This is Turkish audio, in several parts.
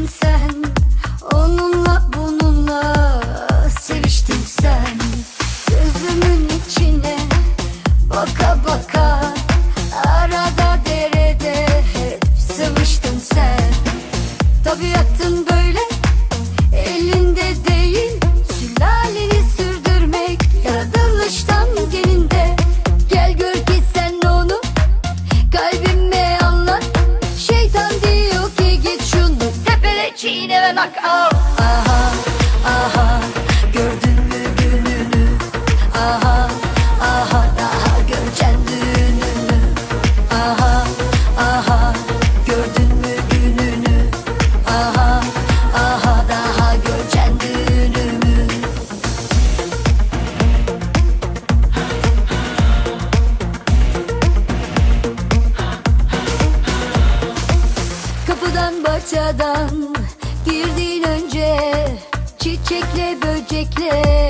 Ganze knock out Aha aha. Gördün mü gününü? Aha aha. Daha göreceksin düğününü. Aha aha. Gördün mü gününü? Aha aha. Daha göreceksin düğünümü. Kapıdan bahçeden girdin önce Çiçekle böcekle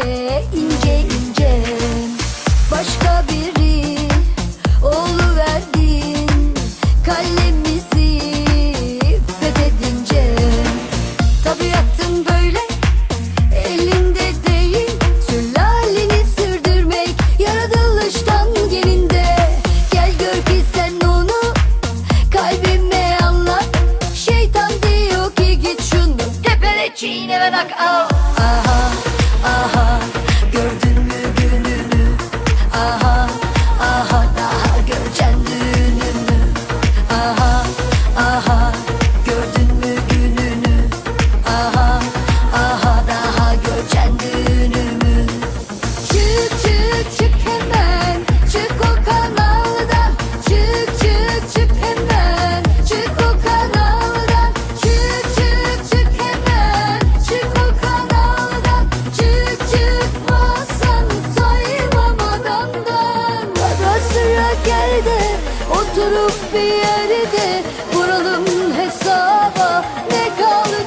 uzak yerde Oturup bir yerde Vuralım hesaba. Ne kalır